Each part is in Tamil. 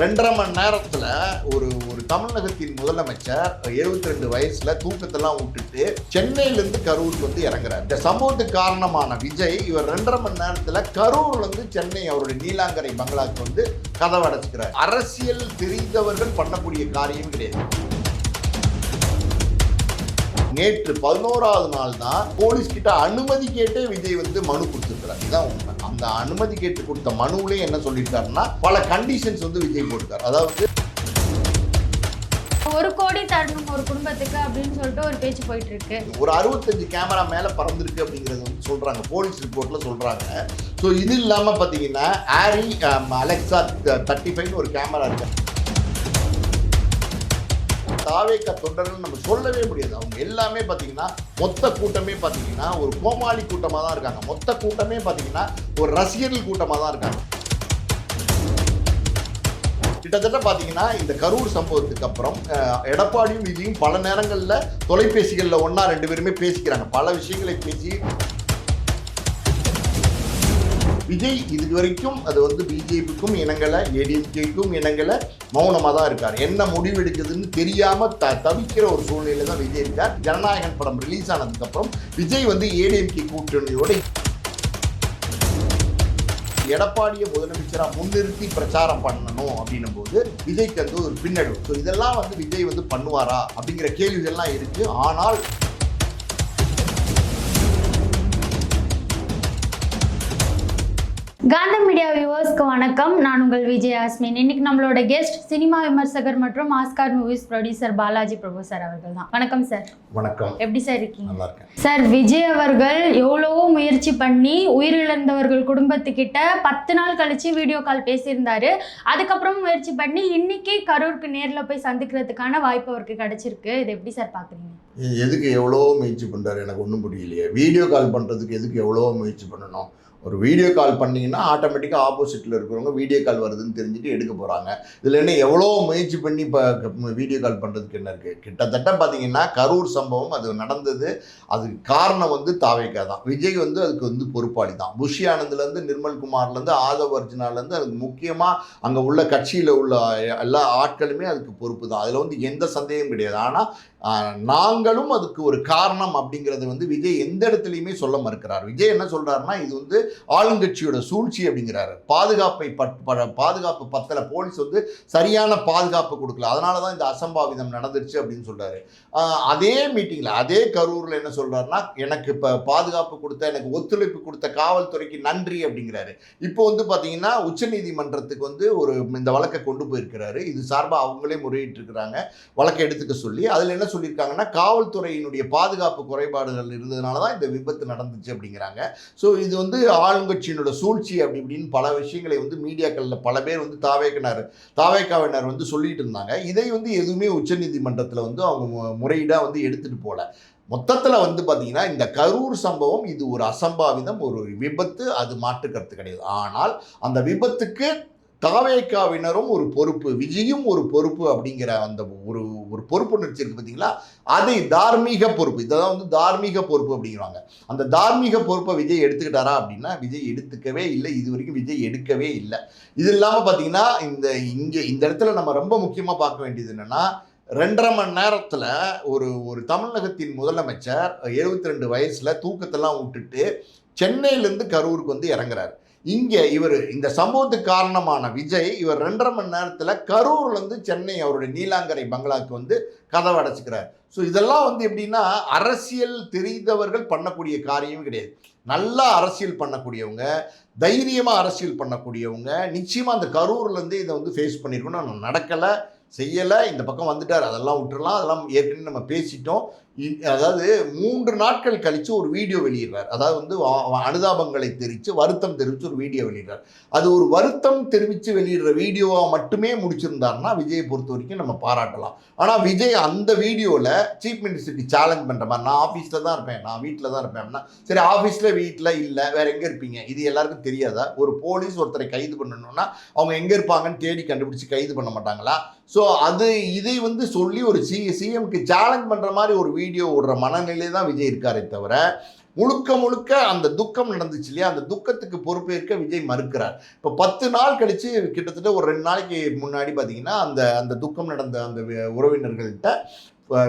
ரெண்டரை மணி நேரத்தில் ஒரு ஒரு தமிழகத்தின் முதலமைச்சர் 72 ரெண்டு வயசுல தூக்கத்தெல்லாம் விட்டுட்டு சென்னையிலேருந்து கரூருக்கு வந்து இறங்குறார். இந்த சம்பவத்துக்கு காரணமான விஜய் இவர் ரெண்டரை மணி நேரத்தில் கரூர்லேருந்து சென்னை அவருடைய நீலாங்கரை பங்களாக்கு வந்து கதவை அடைச்சிக்கிறார். அரசியல் தெரிந்தவர்கள் பண்ணக்கூடிய காரியம் கிடையாது. நேற்று பதினோராவது நாள் தான் போலீஸ் கிட்ட அனுமதி கேட்டே விஜய் வந்து மனு கொடுத்துருக்கிறார். இதுதான் உண்மை. அந்த அனுமதி கேட்டு கொடுத்த மனுவிலே என்ன சொல்லியிருக்காருன்னா பல கண்டிஷன்ஸ் வந்து விஜய் போட்டிருக்காரு. அதாவது ஒரு கோடி தரணும் ஒரு குடும்பத்துக்கு அப்படின்னு சொல்லிட்டு ஒரு பேச்சு போயிட்டு இருக்கு ஒரு அறுபத்தஞ்சு கேமரா மேலே பறந்துருக்கு அப்படிங்கிறது வந்து சொல்கிறாங்க போலீஸ் ரிப்போர்ட்டில் சொல்கிறாங்க ஸோ இது இல்லாமல் பார்த்தீங்கன்னா ஆரி அலெக்சா தேர்ட்டி ஃபைவ்னு ஒரு கேமரா இருக்கு. தாவேக்க தொண்டர்கள் நம்ம சொல்லவே முடியாது. அவங்க எல்லாமே பார்த்தீங்கன்னா மொத்த கூட்டமே பார்த்தீங்கன்னா ஒரு கோமாளி கூட்டமாக தான் இருக்காங்க. மொத்த கூட்டமே பார்த்தீங்கன்னா ஒரு ரசிகர்கள் கூட்டமாக தான் இருக்காங்க. கிட்டத்தட்ட பார்த்தீங்கன்னா இந்த கரூர் சம்பவத்துக்கு அப்புறம் எடப்பாடியும் விஜயும் பல நேரங்களில் தொலைபேசிகளில் ஒன்றா ரெண்டு பேருமே பேசிக்கிறாங்க. பல விஷயங்களை பேசி விஜய் இது வரைக்கும் அது வந்து பிஜேபிக்கும் இணங்கலை ஏடிஎம்கேக்கும் இணங்கலை மௌனமாக தான் இருக்கார். என்ன முடிவு எடுக்குதுன்னு தெரியாமல் த தவிக்கிற ஒரு சூழ்நிலை தான் விஜய் இருக்கார். ஜனநாயகன் படம் ரிலீஸ் ஆனதுக்கப்புறம் விஜய் வந்து ஏடிஎம்கே கூட்டணியோட எடப்பாடியை முதலமைச்சராக முன்னிறுத்தி பிரச்சாரம் பண்ணணும் அப்படின்னும் போது விஜய்க்கு வந்து ஒரு பின்னடைவு. ஸோ இதெல்லாம் வந்து விஜய் வந்து பண்ணுவாரா அப்படிங்கிற கேள்விகள்லாம் இருக்குது ஆனால் காந்தம் மீடியா வியூவர்ஸ்க்கு வணக்கம். நான் உங்கள் விஜய் ஆஸ்மின். இன்னைக்கு நம்மளோட கெஸ்ட் சினிமா விமர்சகர் மற்றும் Oscar movies producer Balaji Prabhu sir அவர்கள் தான். வணக்கம் சார் வணக்கம். எப்படி சார் இருக்கீங்க? சார் விஜய் அவர்கள் எவ்வளவோ முயற்சி பண்ணி உயிரிழந்தவர்கள் குடும்பத்துக்கிட்ட பத்து நாள் கழிச்சு வீடியோ கால் பேசியிருந்தாரு. அதுக்கப்புறம் முயற்சி பண்ணி இன்னைக்கு கரூருக்கு நேர்ல போய் சந்திக்கிறதுக்கான வாய்ப்பு அவருக்கு கிடைச்சிருக்கு. இது எப்படி சார் பாக்குறீங்க? எ- எதுக்கு எவ்வளோ முயற்சி பண்ணுறாரு எனக்கு ஒன்றும் புரியலையே. வீடியோ கால் பண்ணுறதுக்கு எதுக்கு எவ்வளோ முயற்சி பண்ணணும்? ஒரு வீடியோ கால் பண்ணிங்கன்னா ஆட்டோமேட்டிக்காக ஆப்போசிட்டில் இருக்கிறவங்க வீடியோ கால் வருதுன்னு தெரிஞ்சுட்டு எடுக்க போகிறாங்க இதில் என்ன எவ்வளோ முயற்சி பண்ணி இப்போ வீடியோ கால் பண்ணுறதுக்கு என்ன இருக்குது கிட்டத்தட்ட பார்த்தீங்கன்னா கரூர் சம்பவம் அது நடந்தது. அதுக்கு காரணம் வந்து தாவேக்கா தான். விஜய் வந்து அதுக்கு வந்து பொறுப்பாளி தான். புஷி ஆனந்த்லேருந்து நிர்மல் குமார்லேருந்து ஆதவ் அர்ஜுனாலேருந்து அதுக்கு முக்கியமாக அங்கே உள்ள கட்சியில் உள்ள எல்லா ஆட்களுமே அதுக்கு பொறுப்பு தான். அதில் வந்து எந்த சந்தேகம் கிடையாது. ஆனால் நாங்களும் அதுக்கு ஒரு காரணம் அப்படிங்கிறது வந்து விஜய் எந்த இடத்துலையுமே சொல்ல மறுக்கிறார். விஜய் என்ன சொல்கிறாருன்னா இது வந்து ஆளுங்கட்சியோட சூழ்ச்சி அப்படிங்கிறாரு. பாதுகாப்பை பட் ப- பாதுகாப்பு பத்தில் போலீஸ் வந்து சரியான பாதுகாப்பு கொடுக்கல. அதனால தான் இந்த அசம்பாவிதம் நடந்துருச்சு அப்படின்னு சொல்கிறாரு அதே மீட்டிங்கில் அதே கரூரில் என்ன சொல்கிறாருன்னா எனக்கு இப்போ பாதுகாப்பு கொடுத்த எனக்கு ஒத்துழைப்பு கொடுத்த காவல்துறைக்கு நன்றி அப்படிங்கிறாரு. இப்போ வந்து பார்த்தீங்கன்னா உச்சநீதிமன்றத்துக்கு வந்து ஒரு இந்த வழக்கை கொண்டு போயிருக்கிறாரு. இது சார்பாக அவங்களே முறையிட்டு இருக்கிறாங்க வழக்கை எடுத்துக்க சொல்லி அதில் என்ன சொல்லியிருக்காங்கன்னா காவல்துறையினுடைய பாதுகாப்பு குறைபாடுகள் இருந்ததுனால தான் இந்த விபத்து நடந்துச்சு அப்படிங்கிறாங்க. ஸோ இது வந்து ஆளுங்கட்சியினோட சூழ்ச்சி அப்படி இப்படின்னு பல விஷயங்களை வந்து மீடியாக்களில் பல பேர் வந்து தாவேக்கினார். தாவேக்காவினர் வந்து சொல்லிட்டு இருந்தாங்க. இதை வந்து எதுவுமே உச்சநீதிமன்றத்தில் வந்து அவங்க முறையீடாக வந்து எடுத்துகிட்டு போகல மொத்தத்தில் வந்து பார்த்தீங்கன்னா இந்த கரூர் சம்பவம் இது ஒரு அசம்பாவிதம் ஒரு விபத்து அது மாற்று கருத்து கிடையாது. ஆனால் அந்த விபத்துக்கு தாவேக்காவினரும் ஒரு பொறுப்பு விஜயும் ஒரு பொறுப்பு அப்படிங்கிற அந்த ஒரு ஒரு பொறுப்புணர்ச்சி இருக்கு பார்த்தீங்களா அதை தார்மீக பொறுப்பு. இதெல்லாம் வந்து தார்மீக பொறுப்பு அப்படிங்கிறாங்க. அந்த தார்மீக பொறுப்பை விஜய் எடுத்துக்கிட்டாரா அப்படின்னா விஜய் எடுத்துக்கவே இல்லை. இது வரைக்கும் விஜய் எடுக்கவே இல்லை. இது இல்லாமல் பார்த்தீங்கன்னா இந்த இங்கே இந்த இடத்துல நம்ம ரொம்ப முக்கியமாக பார்க்க வேண்டியது என்னென்னா ரெண்டரை மணி நேரத்தில் ஒரு ஒரு தமிழகத்தின் முதலமைச்சர் 72 ரெண்டு வயசில் தூக்கத்தெல்லாம் விட்டுட்டு சென்னையிலேருந்து கரூருக்கு வந்து இறங்குறாரு. இங்கே இவர் இந்த சம்பவத்துக்கு காரணமான விஜய் இவர் ரெண்டரை மணி நேரத்தில் கரூர்லேருந்து சென்னை அவருடைய நீலாங்கரை பங்களாவுக்கு வந்து கதவை அடைச்சிக்கிறார். ஸோ இதெல்லாம் வந்து எப்படின்னா அரசியல் தெரிந்தவர்கள் பண்ணக்கூடிய காரியம் கிடையாது. நல்லா அரசியல் பண்ணக்கூடியவங்க தைரியமாக அரசியல் பண்ணக்கூடியவங்க நிச்சயமாக அந்த கரூர்லேருந்து இதை வந்து ஃபேஸ் பண்ணியிருக்கணும் நடக்கலை செய்யலை இந்த பக்கம் வந்துட்டார் அதெல்லாம் விட்டுறலாம் அதெல்லாம் ஏற்கனவே நம்ம பேசிட்டோம். அதாவது மூன்று நாட்கள் கழித்து ஒரு வீடியோ வெளியிடுறார். அதாவது வந்து அனுதாபங்களை தெரிவித்து வருத்தம் தெரிவித்து ஒரு வீடியோ வெளியிடுறார். அது ஒரு வருத்தம் தெரிவித்து வெளியிடுற வீடியோவாக மட்டுமே முடிச்சிருந்தாருன்னா விஜயை பொறுத்த வரைக்கும் நம்ம பாராட்டலாம். ஆனால் விஜய் அந்த வீடியோவில் சீஃப் மினிஸ்டருக்கு சேலஞ்ச் பண்ணுற மாதிரி நான் ஆஃபீஸில் தான் இருப்பேன் நான் வீட்டில் தான் இருப்பேன் அப்படின்னா சரி ஆஃபீஸில் வீட்டில் இல்லை வேறு எங்கே இருப்பீங்க? இது எல்லாருக்கும் தெரியாதா? ஒரு போலீஸ் ஒருத்தரை கைது பண்ணணும்னா அவங்க எங்கே இருப்பாங்கன்னு தேடி கண்டுபிடிச்சி கைது பண்ண மாட்டாங்களா? ஸோ அது இதை வந்து சொல்லி ஒரு சி சிஎம்க்கு சேலஞ்ச் பண்ணுற மாதிரி ஒரு வீடியோ வீடியோ ஓடுற மனநிலை தான் விஜய் இருக்காரே தவிர முழுக்க முழுக்க அந்த துக்கம் நடந்துச்சு இல்லையா? அந்த துக்கத்துக்கு பொறுப்பேற்க விஜய் மறுக்கிறார். இப்போ பத்து நாள் கழித்து கிட்டத்தட்ட ஒரு ரெண்டு நாளைக்கு முன்னாடி பார்த்தீங்கன்னா அந்த அந்த துக்கம் நடந்த அந்த உறவினர்கள்ட்ட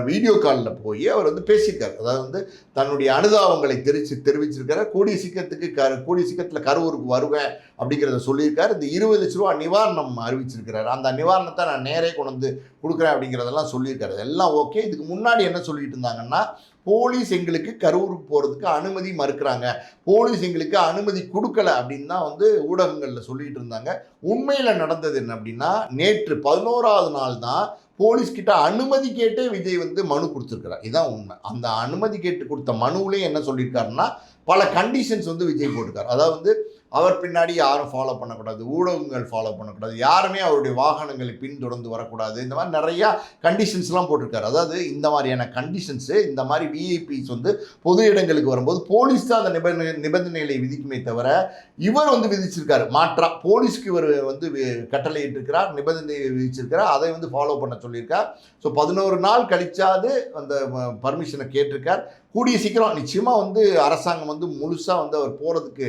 வீடியோ காலில் போய் அவர் வந்து பேசியிருக்கார். அதாவது வந்து தன்னுடைய அனுதாபங்களை தெரிவிச்சு தெரிவிச்சிருக்காரு. கூடிய சீக்கிரத்துக்கு க கூடிய சீக்கிரத்தில் கரூருக்கு வருவேன் அப்படிங்கிறத சொல்லியிருக்காரு. இந்த இருபது லட்ச ரூபா நிவாரணம் அறிவிச்சிருக்கிறார். அந்த நிவாரணத்தை நான் நேரே கொண்டு வந்து கொடுக்குறேன் அப்படிங்கிறதெல்லாம் சொல்லியிருக்காரு. எல்லாம் ஓகே இதுக்கு முன்னாடி என்ன சொல்லிட்டு இருந்தாங்கன்னா போலீஸ் எங்களுக்கு கரூருக்கு போகிறதுக்கு அனுமதி மறுக்கிறாங்க. போலீஸ் எங்களுக்கு அனுமதி கொடுக்கல அப்படின்னு தான் வந்து ஊடகங்களில் சொல்லிட்டு இருந்தாங்க. உண்மையில் நடந்தது என்ன அப்படின்னா நேற்று பதினோராவது நாள் தான் போலீஸ்கிட்ட அனுமதி கேட்டே விஜய் வந்து மனு கொடுத்துருக்கிறார். இதுதான் உண்மை. அந்த அனுமதி கேட்டு கொடுத்த மனுவிலையும் என்ன சொல்லியிருக்காருன்னா பல கண்டிஷன்ஸ் வந்து விஜய் போட்டிருக்கார். அதாவது வந்து அவர் பின்னாடி யாரும் ஃபாலோ பண்ணக்கூடாது. ஊடகங்கள் ஃபாலோ பண்ணக்கூடாது. யாருமே அவருடைய வாகனங்களை பின்தொடர்ந்து வரக்கூடாது. இந்த மாதிரி நிறையா கண்டிஷன்ஸ்லாம் போட்டிருக்காரு. அதாவது இந்த மாதிரியான கண்டிஷன்ஸு இந்த மாதிரி விஐபிஸ் வந்து பொது இடங்களுக்கு வரும்போது போலீஸ் தான் அந்த நிபந்தனை நிபந்தனைகளை விதிக்குமே தவிர இவர் வந்து விதிச்சிருக்காரு. மாற்றா போலீஸ்க்கு இவர் வந்து வி- கட்டளையிட்டிருக்கிறார் நிபந்தனை விதிச்சிருக்கிறார் அதை வந்து ஃபாலோ பண்ண சொல்லியிருக்கார். ஸோ பதினோரு நாள் கழிச்சாது அந்த பர்மிஷனை கேட்டிருக்கார். கூடிய சீக்கிரம் நிச்சயமாக வந்து அரசாங்கம் வந்து முழுசாக வந்து அவர் போகிறதுக்கு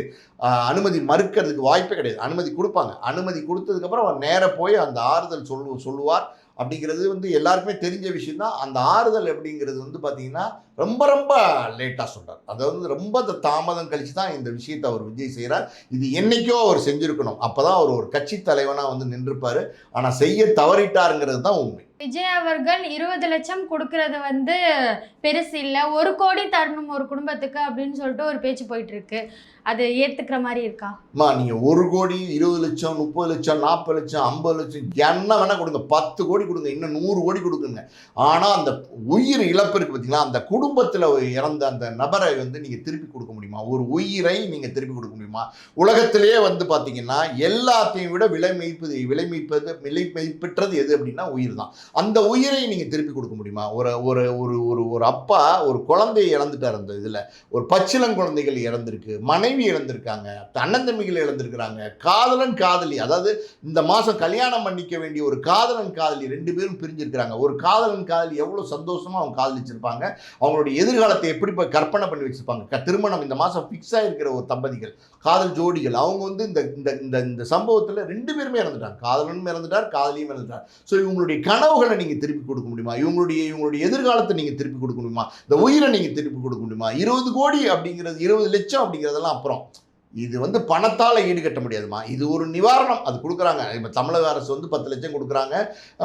அனுமதி மறுக்கிறதுக்கு வாய்ப்பே கிடையாது. அனுமதி கொடுப்பாங்க. அனுமதி கொடுத்ததுக்கப்புறம் அவர் நேராக போய் அந்த ஆறுதல் சொல்லு சொல்லுவார். அப்படிங்கிறது வந்து எல்லாருக்குமே தெரிஞ்ச விஷயம் தான் அந்த ஆறுதல் அப்படிங்கிறது வந்து பார்த்திங்கன்னா ரொம்ப ரொம்ப லேட்டாக சொல்கிறார் அதாவது வந்து ரொம்ப தாமதம் கழித்து தான் இந்த விஷயத்தை அவர் விஜய் செய்கிறார் இது என்றைக்கோ அவர் செஞ்சுருக்கணும். அப்போ தான் அவர் ஒரு கட்சி தலைவனாக வந்து நின்றுப்பார். ஆனால் செய்ய தவறிட்டாருங்கிறது தான் உண்மை. விஜய் அவர்கள் இருபது லட்சம் கொடுக்கறது வந்து பெருசு இல்லை. ஒரு கோடி தரணும் ஒரு குடும்பத்துக்கு அப்படின்னு சொல்லிட்டு ஒரு பேச்சு போயிட்டு இருக்கு. அது ஏத்துக்கிற மாதிரி இருக்கா? அம்மா நீங்க ஒரு கோடி இருபது லட்சம் முப்பது லட்சம் நாற்பது லட்சம் ஐம்பது லட்சம் என்ன வேணால் கொடுங்க. பத்து கோடி கொடுங்க இன்னும் நூறு கோடி கொடுக்குங்க. ஆனால் அந்த உயிர் இழப்பு இருக்கு பார்த்தீங்களா அந்த குடும்பத்தில் இறந்த அந்த நபரை வந்து நீங்கள் திருப்பி கொடுக்க முடியுமா? ஒரு உயிரை நீங்கள் திருப்பி கொடுக்க முடியுமா? உலகத்திலேயே வந்து பார்த்தீங்கன்னா எல்லாத்தையும் விட விலை மெய்ப்பது விலை மெய்ப்பது விலை மெய்ப்பெற்றது எது அப்படின்னா உயிர் தான். அந்த உயிரை நீங்கள் திருப்பி கொடுக்க முடியுமா? ஒரு ஒரு ஒரு ஒரு ஒரு அப்பா ஒரு குழந்தையை இழந்துட்டார் அந்த இதில். ஒரு பச்சிலங்குழந்தைகள் குழந்தைகள் மனை மனைவி இழந்திருக்காங்க அண்ணன் தம்பிகள் இழந்திருக்கிறாங்க. காதலன் காதலி அதாவது இந்த மாதம் கல்யாணம் பண்ணிக்க வேண்டிய ஒரு காதலன் காதலி ரெண்டு பேரும் பிரிஞ்சிருக்கிறாங்க. ஒரு காதலன் காதலி எவ்வளோ சந்தோஷமாக அவங்க காதலிச்சிருப்பாங்க அவங்களுடைய எதிர்காலத்தை எப்படி இப்போ கற்பனை பண்ணி வச்சிருப்பாங்க. க- திருமணம் இந்த மாதம் ஃபிக்ஸ் ஆகிருக்கிற ஒரு தம்பதிகள் காதல் ஜோடிகள் அவங்க வந்து இந்த இந்த இந்த இந்த சம்பவத்தில் ரெண்டு பேருமே இறந்துட்டாங்க. காதலனும் இறந்துட்டார் காதலியும் இறந்துட்டார். ஸோ இவங்களுடைய கனவுகளை நீங்கள் திருப்பி கொடுக்க முடியுமா? இவங்களுடைய இவங்களுடைய எதிர்காலத்தை நீங்கள் திருப்பி கொடுக்க முடியுமா? இந்த உயிரை நீங்கள் திருப்பி கொடுக்க முடியுமா? இருபது கோடி அப்படிங்கிறது இருபது லட்சம் அப்படிங்கிறதெல்லாம் அப்புறம் இது வந்து பணத்தால் ஈடுகட்ட முடியாதுமா. இது ஒரு நிவாரணம். அது கொடுக்குறாங்க. இப்போ தமிழக அரசு வந்து பத்து லட்சம் கொடுக்குறாங்க.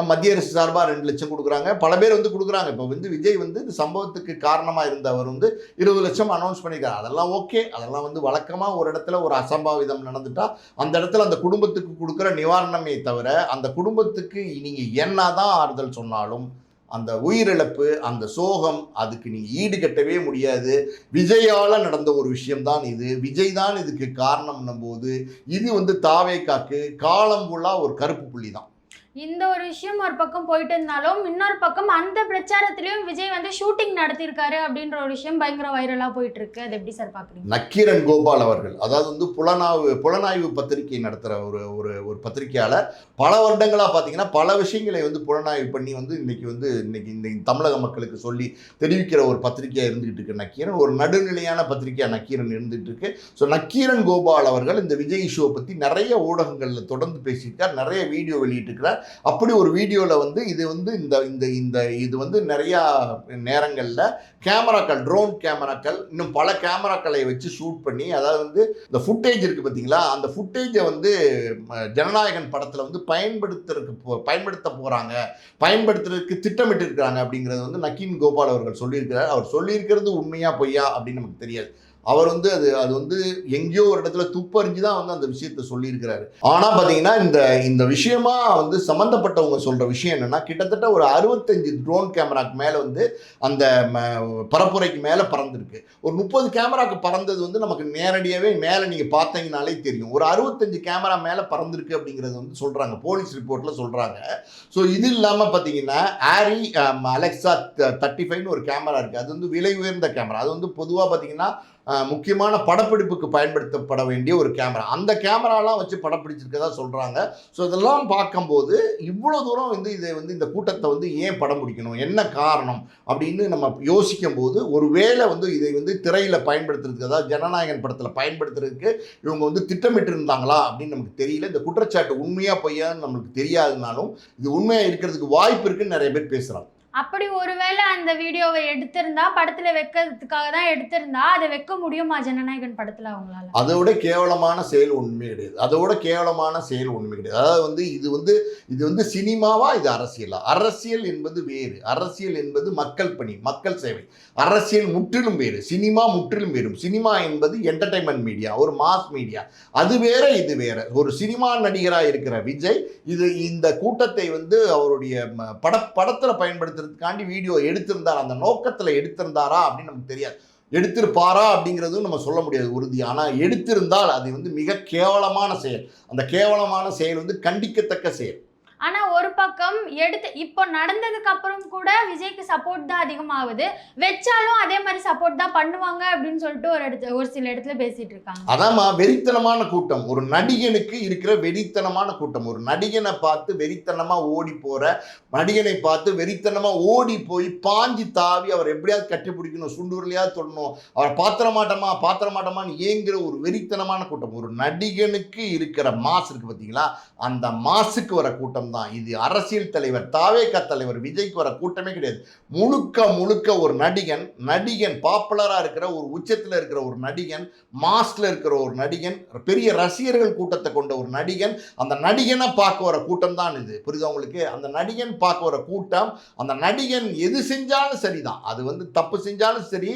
மத்திய அரசு சார்பாக ரெண்டு லட்சம் கொடுக்குறாங்க. பல பேர் வந்து கொடுக்குறாங்க. இப்போ வந்து விஜய் வந்து இந்த சம்பவத்துக்கு காரணமாக இருந்தவர் வந்து இருபது லட்சம் அனௌன்ஸ் பண்ணியிருக்காரு. அதெல்லாம் ஓகே அதெல்லாம் வந்து வழக்கமாக ஒரு இடத்துல ஒரு அசம்பாவிதம் நடந்துட்டால் அந்த இடத்துல அந்த குடும்பத்துக்கு கொடுக்குற நிவாரணமே தவிர அந்த குடும்பத்துக்கு நீங்கள் என்னதான் ஆறுதல் சொன்னாலும் அந்த உயிரிழப்பு அந்த சோகம் அதுக்கு நீங்கள் ஈடுகட்டவே முடியாது. விஜயால் நடந்த ஒரு விஷயம்தான் இது. விஜய் தான் இதுக்கு காரணம்னும் போது இது வந்து தாவேக்காக்கு காலம் ஃபுல்லாக ஒரு கருப்பு புள்ளி தான் இந்த ஒரு விஷயம் ஒரு பக்கம் போயிட்டு இருந்தாலும் இன்னொரு பக்கம் அந்த பிரச்சாரத்திலையும் விஜய் வந்து ஷூட்டிங் நடத்தியிருக்காரு அப்படின்ற ஒரு விஷயம் பயங்கர வைரலா போயிட்டு இருக்கு அது எப்படி சார் பாக்குறீங்க? நக்கீரன் கோபால் அவர்கள் அதாவது வந்து புலனாய்வு புலனாய்வு பத்திரிகை நடத்துகிற ஒரு ஒரு ஒரு பத்திரிகையாளர் பல வருடங்களாக பார்த்தீங்கன்னா பல விஷயங்களை வந்து புலனாய்வு பண்ணி வந்து இன்னைக்கு வந்து இன்னைக்கு இந்த தமிழக மக்களுக்கு சொல்லி தெரிவிக்கிற ஒரு பத்திரிகையாக இருந்துகிட்டு இருக்கு நக்கீரன். ஒரு நடுநிலையான பத்திரிகையாக நக்கீரன் இருந்துகிட்டு இருக்கு. ஸோ நக்கீரன் கோபால் அவர்கள் இந்த விஜய் ஷோ பற்றி நிறைய ஊடகங்களில் தொடர்ந்து பேசியிருக்கார் நிறைய வீடியோ வெளியிட்டிருக்கிறார். அப்படி ஒரு வீடியோவில் வந்து இது வந்து இந்த இந்த இந்த இது வந்து நிறையா நேரங்களில் கேமராக்கள் ட்ரோன் கேமராக்கள் இன்னும் பல கேமராக்களை வச்சு ஷூட் பண்ணி அதாவது வந்து இந்த ஃபுட்டேஜ் இருக்குது பார்த்தீங்களா அந்த ஃபுட்டேஜை வந்து ஜனநாயகன் படத்தில் வந்து பயன்படுத்துறதுக்கு போ பயன்படுத்த போகிறாங்க பயன்படுத்துறதுக்கு திட்டமிட்டு இருக்கிறாங்க அப்படிங்கிறது வந்து நக்கீன் கோபால் அவர்கள் சொல்லியிருக்கிறார். அவர் சொல்லியிருக்கிறது உண்மையா பொய்யா அப்படின்னு நமக்கு தெரியாது. அவர் வந்து அது அது வந்து எங்கேயோ ஒரு இடத்துல துப்பறிஞ்சு தான் வந்து அந்த விஷயத்த சொல்லியிருக்கிறாரு. ஆனால் பார்த்தீங்கன்னா இந்த இந்த விஷயமா வந்து சம்மந்தப்பட்டவங்க சொல்கிற விஷயம் என்னென்னா கிட்டத்தட்ட ஒரு அறுபத்தஞ்சு ட்ரோன் கேமராக்கு மேலே வந்து அந்த ம- பரப்புரைக்கு மேலே பறந்துருக்கு. ஒரு முப்பது கேமராக்கு பறந்தது வந்து நமக்கு நேரடியாகவே மேலே நீங்கள் பார்த்தீங்கனாலே தெரியும். ஒரு அறுபத்தஞ்சு கேமரா மேலே பறந்துருக்கு அப்படிங்கிறது வந்து சொல்கிறாங்க போலீஸ் ரிப்போர்ட்டில் சொல்கிறாங்க ஸோ இது இல்லாமல் பார்த்தீங்கன்னா ஆரி அலெக்சா um, தேர்ட்டி ஃபைவ்னு ஒரு கேமரா இருக்குது அது வந்து விலை உயர்ந்த கேமரா அது வந்து பொதுவாக பார்த்தீங்கன்னா முக்கியமான படப்பிடிப்புக்கு பயன்படுத்தப்பட வேண்டிய ஒரு கேமரா. அந்த கேமராலாம் வச்சு படப்பிடிச்சிருக்கதா சொல்கிறாங்க ஸோ இதெல்லாம் பார்க்கும்போது இவ்வளோ தூரம் வந்து இதை வந்து இந்த கூட்டத்தை வந்து ஏன் படம் பிடிக்கணும்? என்ன காரணம்? அப்படின்னு நம்ம யோசிக்கும் போது ஒருவேளை வந்து இதை வந்து திரையில் பயன்படுத்துறதுக்கு அதாவது ஜனநாயகன் படத்தில் பயன்படுத்துறதுக்கு இவங்க வந்து திட்டமிட்டு இருந்தாங்களா அப்படின்னு நமக்கு தெரியல. இந்த குற்றச்சாட்டு உண்மையாக பொய்யான்னு நம்மளுக்கு தெரியாதுனாலும் இது உண்மையாக இருக்கிறதுக்கு வாய்ப்பு இருக்குன்னு நிறைய பேர் பேசுகிறாங்க அப்படி ஒருவேளை அந்த வீடியோவை எடுத்திருந்தா படத்துல வைக்கிறதுக்காக தான் எடுத்திருந்தா அதை வைக்க முடியுமா ஜனநாயகன் படத்துல அவங்களால? அதோட கேவலமான செயல் உண்மை கிடையாது. அதோட கேவலமான செயல் உண்மை கிடையாது. அதாவது வந்து இது வந்து இது வந்து சினிமாவா இது அரசியலா? அரசியல் என்பது வேறு. அரசியல் என்பது மக்கள் பணி மக்கள் சேவை. அரசியல் முற்றிலும் வேறு. சினிமா முற்றிலும் வேறு. சினிமா என்பது என்டர்டைன்மெண்ட் மீடியா ஒரு மாஸ் மீடியா அது வேற இது வேற. ஒரு சினிமா நடிகராக இருக்கிற விஜய் இது இந்த கூட்டத்தை வந்து அவருடைய ம, பட படத்தில் பேசுறதுக்காண்டி வீடியோ எடுத்திருந்தார்? அந்த நோக்கத்தில் எடுத்திருந்தாரா அப்படின்னு நமக்கு தெரியாது. எடுத்திருப்பாரா அப்படிங்கிறதும் நம்ம சொல்ல முடியாது உறுதி. ஆனால் எடுத்திருந்தால் அது வந்து மிக கேவலமான செயல். அந்த கேவலமான செயல் வந்து கண்டிக்கத்தக்க செயல். ஆனா ஒரு பக்கம் எடுத்து இப்போ நடந்ததுக்கு அப்புறம் கூட விஜய்க்கு சப்போர்ட் தான் அதிகமாகுது. வச்சாலும் அதே மாதிரி சப்போர்ட் தான் பண்ணுவாங்க அப்படின்னு சொல்லிட்டு ஒரு இடத்துல ஒரு சில இடத்துல பேசிட்டு இருக்காங்க. அதாம்மா வெறித்தனமான கூட்டம். ஒரு நடிகனுக்கு இருக்கிற வெறித்தனமான கூட்டம். ஒரு நடிகனை பார்த்து வெறித்தனமா ஓடி போற நடிகனை பார்த்து வெறித்தனமா ஓடி போய் பாஞ்சி தாவி அவர் எப்படியாவது கட்டி பிடிக்கணும் சுண்டூர்லையாவது தொடணும். அவரை பாத்திர மாட்டோமா பாத்திர மாட்டோமான்னு ஏங்குற ஒரு வெறித்தனமான கூட்டம். ஒரு நடிகனுக்கு இருக்கிற மாசு இருக்கு பார்த்தீங்களா அந்த மாசுக்கு வர கூட்டம் தான். இது அரசியல் தலைவர் தாவேக தலைவர் விஜய்க்கு வர கூட்டமே கிடையாது. முழுக்க முழுக்க ஒரு நடிகன் நடிகன் பாப்புலராக இருக்கிற ஒரு உச்சத்தில் இருக்கிற ஒரு நடிகன் மாஸ்டில் இருக்கிற ஒரு நடிகன் பெரிய ரசிகர்கள் கூட்டத்தை கொண்ட ஒரு நடிகன் அந்த நடிகனை பார்க்க வர கூட்டம் தான் இது. புரியுதா உங்களுக்கு? அந்த நடிகன் பார்க்க வர கூட்டம் அந்த நடிகன் எது செஞ்சாலும் சரிதான். அது வந்து தப்பு செஞ்சாலும் சரி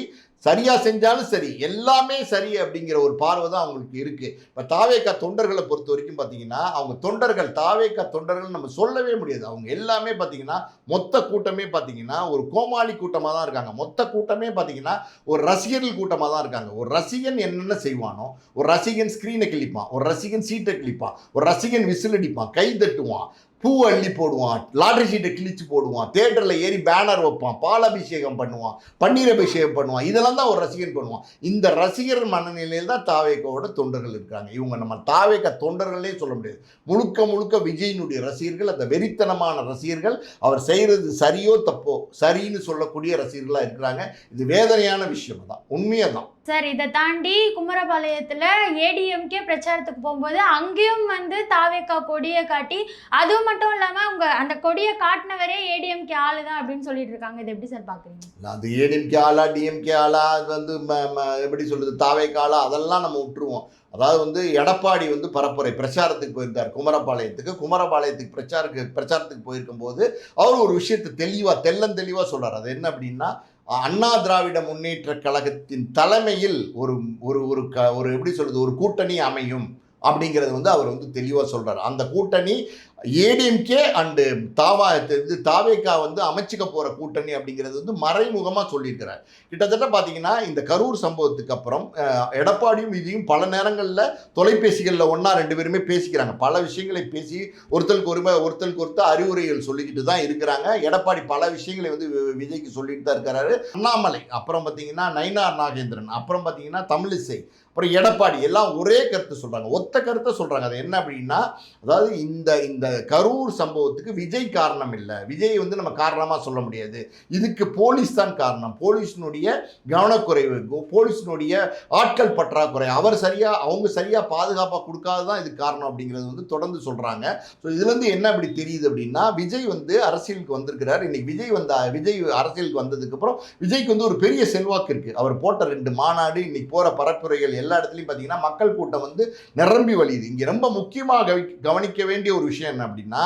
சரியா செஞ்சாலும் சரி எல்லாமே சரி அப்படிங்கிற ஒரு பார்வை தான் அவங்களுக்கு இருக்கு. இப்போ தாவேக்கா தொண்டர்களை பொறுத்த வரைக்கும் பார்த்தீங்கன்னா அவங்க தொண்டர்கள் தாவேக்கா தொண்டர்கள் நம்ம சொல்லவே முடியாது. அவங்க எல்லாமே பார்த்தீங்கன்னா மொத்த கூட்டமே பார்த்தீங்கன்னா ஒரு கோமாளி கூட்டமாக தான் இருக்காங்க. மொத்த கூட்டமே பார்த்தீங்கன்னா ஒரு ரசிகர்கள் கூட்டமாக தான் இருக்காங்க. ஒரு ரசிகன் என்னென்ன செய்வானோ ஒரு ரசிகன் ஸ்க்ரீனை கிழிப்பான். ஒரு ரசிகன் சீட்டை கிழிப்பான். ஒரு ரசிகன் விசில் அடிப்பான். கை தட்டுவான். பூ அள்ளி போடுவான் லாட்ரி சீட்டை கிழிச்சு போடுவான் தேட்டரில் ஏறி பேனர் வைப்பான் பாலாபிஷேகம் பண்ணுவான் பன்னீர் அபிஷேகம் பண்ணுவான் இதெல்லாம் தான் ஒரு ரசிகன் பண்ணுவான். இந்த ரசிகர் மனநிலையில் தான் தாவேக்கோட தொண்டர்கள் இருக்காங்க. இவங்க நம்ம தாவேக்க தொண்டர்களே சொல்ல முடியாது. முழுக்க முழுக்க விஜயினுடைய ரசிகர்கள் அந்த வெறித்தனமான ரசிகர்கள் அவர் செய்கிறது சரியோ தப்போ சரின்னு சொல்லக்கூடிய ரசிகர்களாக இருக்கிறாங்க. இது வேதனையான விஷயம் தான் உண்மையாக தான் சார் இதை தாண்டி குமரபாளையத்தில் ஏடிஎம்கே பிரச்சாரத்துக்கு போகும்போது அங்கேயும் வந்து தாவேக்கா கொடியை காட்டி அதுவும் மட்டும் இல்லாமல் அவங்க அந்த கொடியை காட்டினவரே ஏடிஎம்கே ஆளு தான் அப்படின்னு சொல்லிட்டு இருக்காங்க. இது எப்படி சார் பார்க்குறீங்க அது ஏடிஎம்கே ஆளா டிஎம்கே ஆளா அது வந்து ம- ம- எப்படி சொல்கிறது தாவேக்கா ஆளா அதெல்லாம் நம்ம விட்டுருவோம். அதாவது வந்து எடப்பாடி வந்து பரப்புரை பிரச்சாரத்துக்கு போயிருந்தார் குமரபாளையத்துக்கு. குமரபாளையத்துக்கு பிரச்சாரக்கு பிரச்சாரத்துக்கு போயிருக்கும் போது அவர் ஒரு விஷயத்தை தெளிவாக தெள்ளன் சொல்கிறார் அது என்ன அப்படின்னா அண்ணா திராவிட முன்னேற்ற கழகத்தின் தலைமையில் ஒரு ஒரு ஒரு க ஒரு எப்படி சொல்கிறது ஒரு கூட்டணி அமையும் அப்படிங்கிறது வந்து அவர் வந்து தெளிவாக சொல்கிறார் அந்த கூட்டணி ஏடிஎம்கே அண்டு தாவா இது தாவேக்கா வந்து அமைச்சிக்க போகிற கூட்டணி அப்படிங்கிறது வந்து மறைமுகமாக சொல்லியிருக்கிறார். கிட்டத்தட்ட பார்த்தீங்கன்னா இந்த கரூர் சம்பவத்துக்கு அப்புறம் எடப்பாடியும் விஜயும் பல நேரங்களில் தொலைபேசிகளில் ஒன்றா ரெண்டு பேருமே பேசிக்கிறாங்க. பல விஷயங்களை பேசி ஒருத்தருக்கு ஒரு ஒருத்தருக்கு ஒருத்தர் அறிவுரைகள் சொல்லிக்கிட்டு தான் இருக்கிறாங்க. எடப்பாடி பல விஷயங்களை வந்து வி- விஜய்க்கு சொல்லிட்டு தான் இருக்கிறாரு. அண்ணாமலை அப்புறம் பார்த்தீங்கன்னா நயினார் நாகேந்திரன் அப்புறம் பார்த்தீங்கன்னா தமிழிசை அப்புறம் எடப்பாடி எல்லாம் ஒரே கருத்து சொல்கிறாங்க ஒத்த கருத்தை சொல்கிறாங்க அது என்ன அப்படின்னா அதாவது இந்த இந்த கரூர் சம்பவத்துக்கு விஜய் காரணம் இல்லை. விஜய் வந்து நம்ம காரணமாக சொல்ல முடியாது. இதுக்கு போலீஸ் தான் காரணம். போலீஸினுடைய கவனக்குறைவு போலீஸினுடைய ஆட்கள் பற்றாக்குறை. அவர் சரியாக அவங்க சரியாக பாதுகாப்பாக கொடுக்காது தான் இதுக்கு காரணம் அப்படிங்கிறது வந்து தொடர்ந்து சொல்கிறாங்க ஸோ இதுலேருந்து என்ன அப்படி தெரியுது அப்படின்னா விஜய் வந்து அரசியலுக்கு வந்திருக்கிறார். இன்னைக்கு விஜய் வந்த விஜய் அரசியலுக்கு வந்ததுக்கப்புறம் விஜய்க்கு வந்து ஒரு பெரிய செல்வாக்கு இருக்குது அவர் போட்ட ரெண்டு மாநாடு இன்னைக்கு போகிற பரப்புரைகள் எல்லா இடத்துலையும் பார்த்தீங்கன்னா மக்கள் கூட்டம் வந்து நிரம்பி வழியுது. இங்கே ரொம்ப முக்கியமாக கவி- கவனிக்க வேண்டிய ஒரு விஷயம் என்ன அப்படின்னா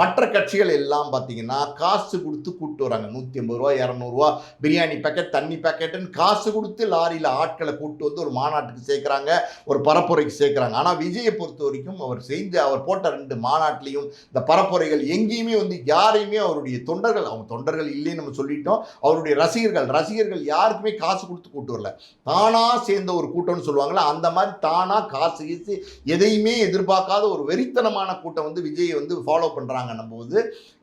மற்ற கட்சிகள் எல்லாம் பார்த்தீங்கன்னா காசு கொடுத்து கூப்பிட்டு வராங்க. நூற்றி ஐம்பது ரூபா இரநூறுவா பிரியாணி பேக்கெட் தண்ணி பேக்கெட்டுன்னு காசு கொடுத்து லாரியில் ஆட்களை கூப்பிட்டு வந்து ஒரு மாநாட்டுக்கு சேர்க்குறாங்க ஒரு பரப்புரைக்கு சேர்க்குறாங்க. ஆனால் விஜயை பொறுத்த வரைக்கும் அவர் செஞ்ச அவர் போட்ட ரெண்டு மாநாட்டிலையும் இந்த பரப்புரைகள் எங்கேயுமே வந்து யாரையுமே அவருடைய தொண்டர்கள் அவங்க தொண்டர்கள் இல்லைன்னு நம்ம சொல்லிட்டோம். அவருடைய ரசிகர்கள் ரசிகர்கள் யாருக்குமே காசு கொடுத்து கூப்பிட்டு வரல. தானாக சேர்ந்த ஒரு கூட்டம்னு சொல்ல சொல்லுவாங்களா அந்த மாதிரி தானா காசு கீசு எதையுமே எதிர்பார்க்காத ஒரு வெறித்தனமான கூட்டம் வந்து விஜய் வந்து ஃபாலோ பண்ணுறாங்கன்னும் போது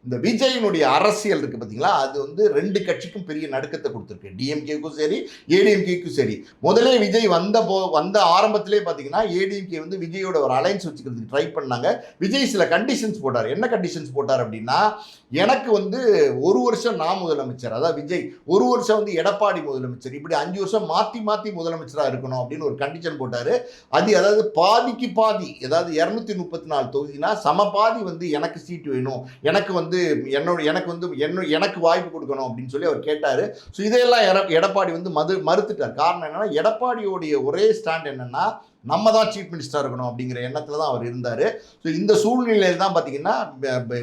இந்த விஜயினுடைய அரசியல் இருக்குது பார்த்தீங்களா அது வந்து ரெண்டு கட்சிக்கும் பெரிய நடுக்கத்தை கொடுத்துருக்கு. டிஎம்கேக்கும் சரி ஏடிஎம்கேக்கும் சரி. முதலே விஜய் வந்த போ வந்த ஆரம்பத்திலே பார்த்தீங்கன்னா ஏடிஎம்கே வந்து விஜயோட ஒரு அலைன்ஸ் வச்சுக்கிறதுக்கு ட்ரை பண்ணாங்க. விஜய் சில கண்டிஷன்ஸ் போட்டார். என்ன கண்டிஷன்ஸ் போட்டார் அப்படின்னா எனக்கு வந்து ஒரு வருஷம் நான் முதலமைச்சர் அதாவது விஜய் ஒரு வருஷம் வந்து எடப்பாடி முதலமைச்சர் இப்படி அஞ்சு வருஷம் மாற்றி மாற்றி முதலமைச்சராக இருக்கணும் அப்படின்னு ஒரு கண்டிஷன் போட்டார். அது அதாவது பாதிக்கு பாதி அதாவது இரநூத்தி முப்பத்தி நாலு தொகுதினா சம பாதி வந்து எனக்கு சீட் வேணும். எனக்கு வந்து என்னோட எனக்கு வந்து என்ன எனக்கு வாய்ப்பு கொடுக்கணும் அப்படின்னு சொல்லி அவர் கேட்டார். ஸோ இதையெல்லாம் எட- எடப்பாடி வந்து மது மறுத்துட்டார். காரணம் என்னென்னா எடப்பாடியோடைய ஒரே ஸ்டாண்ட் என்னென்னா நம்ம தான் சீஃப் மினிஸ்டராக இருக்கணும் அப்படிங்கிற எண்ணத்தில் தான் அவர் இருந்தார். ஸோ இந்த சூழ்நிலையில் தான் பார்த்தீங்கன்னா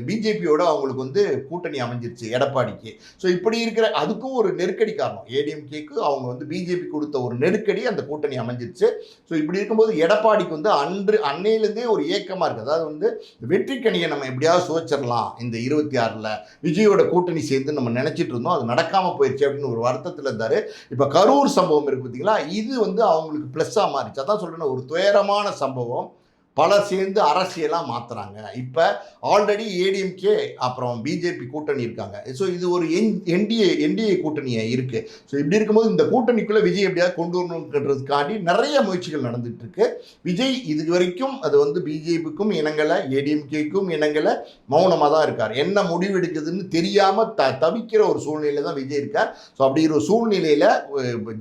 பிஜேபியோட அவங்களுக்கு வந்து கூட்டணி அமைஞ்சிருச்சு எடப்பாடிக்கு. ஸோ இப்படி இருக்கிற அதுக்கும் ஒரு நெருக்கடி காரணம். ஏடிஎம்கேக்கு அவங்க வந்து பிஜேபி கொடுத்த ஒரு நெருக்கடி அந்த கூட்டணி அமைஞ்சிருச்சு. ஸோ இப்படி இருக்கும்போது எடப்பாடிக்கு வந்து அன்று அன்னையிலேருந்தே ஒரு ஏக்கமாக இருக்குது அதாவது வந்து வெற்றிக்கணியை நம்ம எப்படியாவது சுவைச்சிடலாம் இந்த இருபத்தி ஆறில். விஜயோட கூட்டணி சேர்ந்து நம்ம நினச்சிட்டு இருந்தோம். அது நடக்காமல் போயிடுச்சு அப்படின்னு ஒரு வருத்தத்தில் இருந்தார். இப்போ கரூர் சம்பவம் இருக்குது பார்த்தீங்களா இது வந்து அவங்களுக்கு ப்ளஸ்ஸாக மாறிச்சு. அதான் சொல்கிறேன் ஒரு துயரமான சம்பவம். பலர் சேர்ந்து அரசியலாக மாற்றுறாங்க இப்போ ஆல்ரெடி ஏடிஎம்கே அப்புறம் பிஜேபி கூட்டணி இருக்காங்க. ஸோ இது ஒரு என் என்டிஏ என்டிஏ கூட்டணியை இருக்குது ஸோ இப்படி இருக்கும்போது இந்த கூட்டணிக்குள்ளே விஜய் எப்படியாவது கொண்டு வரணுன்றதுக்காண்டி நிறைய முயற்சிகள் நடந்துகிட்ருக்கு விஜய் இது வரைக்கும் அது வந்து பிஜேபிக்கும் இனங்களை ஏடிஎம்கேக்கும் இனங்களை மௌனமாக தான் இருக்கார். என்ன முடிவு எடுக்குதுன்னு தெரியாமல் த தவிக்கிற ஒரு சூழ்நிலையில் தான் விஜய் இருக்கார். ஸோ அப்படி ஒரு சூழ்நிலையில்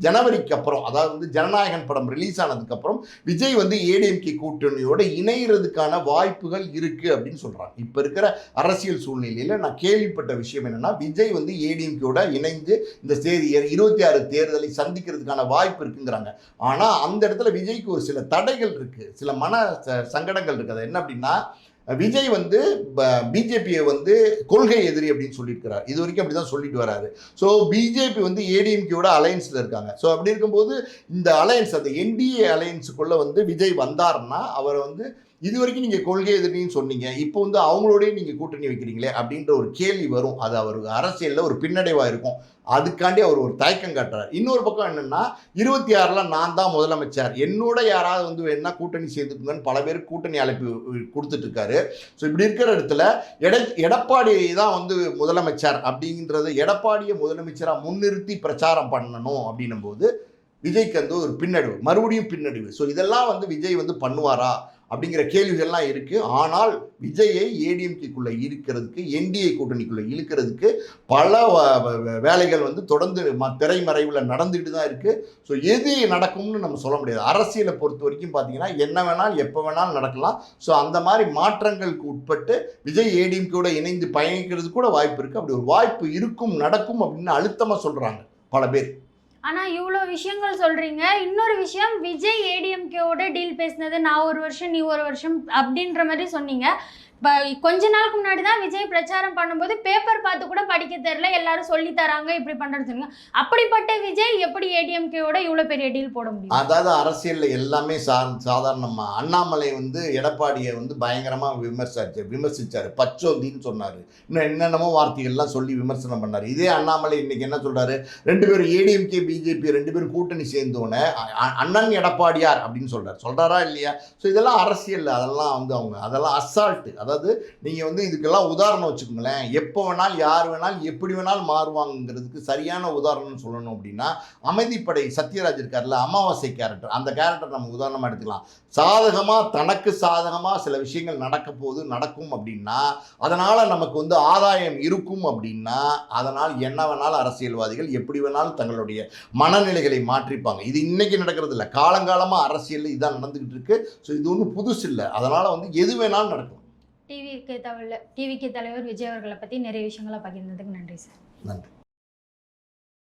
ஜனவரிக்கு அப்புறம் அதாவது வந்து ஜனநாயகன் படம் ரிலீஸ் ஆனதுக்கப்புறம் விஜய் வந்து ஏடிஎம்கே கூட்டணியோட இணையிறதுக்கான வாய்ப்புகள் இருக்குது அப்படின்னு சொல்கிறாங்க இப்போ இருக்கிற அரசியல் சூழ்நிலையில் நான் கேள்விப்பட்ட விஷயம் என்னென்னா விஜய் வந்து ஏடிஎம்கேயோட இணைந்து இந்த தேதி இருபத்தி ஆறு தேர்தலை சந்திக்கிறதுக்கான வாய்ப்பு இருக்குங்கிறாங்க. ஆனால் அந்த இடத்துல விஜய்க்கு ஒரு சில தடைகள் இருக்குது சில மன ச- சங்கடங்கள் இருக்குது அது என்ன அப்படின்னா விஜய் வந்து பிஜேபியை வந்து கொள்கை எதிரி அப்படின்னு சொல்லியிருக்கிறார். இது வரைக்கும் அப்படி தான் சொல்லிட்டு வராரு. ஸோ பிஜேபி வந்து ஏடிஎம்கேயோட அலையன்ஸில் இருக்காங்க. ஸோ அப்படி இருக்கும்போது இந்த அலையன்ஸ் அந்த என்டிஏ அலையன்ஸுக்குள்ளே வந்து விஜய் வந்தார்னா அவரை வந்து இது வரைக்கும் நீங்கள் கொள்கை எதிரின்னு சொன்னீங்க. இப்போ வந்து அவங்களோடய நீங்கள் கூட்டணி வைக்கிறீங்களே அப்படின்ற ஒரு கேள்வி வரும். அது அவருக்கு அரசியலில் ஒரு பின்னடைவாக இருக்கும். அதுக்காண்டி அவர் ஒரு தயக்கம் காட்டுறார். இன்னொரு பக்கம் என்னென்னா இருபத்தி ஆறில் நான் தான் முதலமைச்சர். என்னோட யாராவது வந்து வேணா கூட்டணி சேர்த்துக்குங்கன்னு பல பேர் கூட்டணி அழைப்பு கொடுத்துட்ருக்காரு ஸோ இப்படி இருக்கிற இடத்துல எட எடப்பாடி தான் வந்து முதலமைச்சர் அப்படிங்கிறது எடப்பாடியை முதலமைச்சராக முன்னிறுத்தி பிரச்சாரம் பண்ணணும் அப்படின்னும் போது விஜய்க்கு வந்து ஒரு பின்னடைவு மறுபடியும் பின்னடைவு. ஸோ இதெல்லாம் வந்து விஜய் வந்து பண்ணுவாரா? அப்படிங்கிற கேள்விகள்லாம் இருக்குது ஆனால் விஜயை ஏடிஎம்கேக்குள்ளே இருக்கிறதுக்கு என்டிஏ கூட்டணிக்குள்ளே இழுக்கிறதுக்கு பல வ- வேலைகள் வந்து தொடர்ந்து ம திரைமறைவில் நடந்துகிட்டு தான் இருக்குது ஸோ எது நடக்கும்னு நம்ம சொல்ல முடியாது. அரசியலை பொறுத்த வரைக்கும் பார்த்தீங்கன்னா என்ன வேணாலும் எப்போ வேணாலும் நடக்கலாம். ஸோ அந்த மாதிரி மாற்றங்களுக்கு உட்பட்டு விஜய் ஏடிஎம்கேயோட இணைந்து பயணிக்கிறது கூட வாய்ப்பு இருக்குது அப்படி ஒரு வாய்ப்பு இருக்கும் நடக்கும் அப்படின்னு அழுத்தமாக சொல்கிறாங்க பல பேர். ஆனால் இவ்வளோ விஷயங்கள் சொல்கிறீங்க இன்னொரு விஷயம் விஜய் ஏடிஎம்கேவோட டீல் பேசினது நான் ஒரு வருஷம் நீ ஒரு வருஷம் அப்படின்ற மாதிரி சொன்னீங்க. இப்போ கொஞ்ச நாளுக்கு முன்னாடி தான் விஜய் பிரச்சாரம் பண்ணும்போது பேப்பர் பார்த்து கூட படிக்க தெரியல. எல்லாரும் சொல்லி தராங்க இப்படி பண்ணுறது அப்படிப்பட்ட விஜய் எப்படி ஏடிஎம்கேவோட இவ்வளோ பெரிய டீல் போட முடியும்? அதாவது அரசியலில் எல்லாமே சா சாதாரணமாக அண்ணாமலை வந்து எடப்பாடியை வந்து பயங்கரமாக விமர்சிச்சு விமர்சிச்சார். பச்சோந்தின்னு சொன்னார். இன்னும் என்னென்னமோ வார்த்தைகள்லாம் சொல்லி விமர்சனம் பண்ணார். இதே அண்ணாமலை இன்னைக்கு என்ன சொல்கிறாரு ரெண்டு பேரும் ஏடிஎம்கே பிஜேபி ரெண்டு பேரும் கூட்டணி சேர்ந்தோன்னே அண்ணன் எடப்பாடியார் அப்படின்னு சொல்கிறார் சொல்கிறாரா இல்லையா? ஸோ இதெல்லாம் அரசியல் அதெல்லாம் வந்து அவங்க அதெல்லாம் அசால்ட்டு அதாவது நீங்கள் வந்து இதுக்கெல்லாம் உதாரணம் வச்சுக்கோங்களேன். எப்போ வேணாலும் யார் வேணாலும் எப்படி வேணாலும் மாறுவாங்கிறதுக்கு சரியான உதாரணம் சொல்லணும் அப்படின்னா அமைதிப்படை சத்யராஜ் இருக்கார்ல அமாவாசை கேரக்டர் அந்த கேரக்டர் நம்ம உதாரணமாக எடுத்துக்கலாம். சாதகமாக தனக்கு சாதகமாக சில விஷயங்கள் நடக்க போகுது நடக்கும் அப்படின்னா அதனால் நமக்கு வந்து ஆதாயம் இருக்கும் அப்படின்னா அதனால் என்ன வேணாலும் அரசியல்வாதிகள் எப்படி வேணாலும் தங்களுடைய மனநிலைகளை மாற்றிப்பாங்க. இது இன்னைக்கு நடக்கிறது இல்லை. காலங்காலமாக அரசியலில் இதான் நடந்துக்கிட்டு இருக்கு. ஸோ இது ஒன்றும் புதுசு இல்லை அதனால் வந்து எது வேணாலும் நடக்கும் டிவிக்கு தலைவர் டிவிக்கு தலைவர் விஜய் அவர்களை பற்றி நிறைய விஷயங்களை பகிர்ந்ததுக்கு நன்றி சார். நன்றி.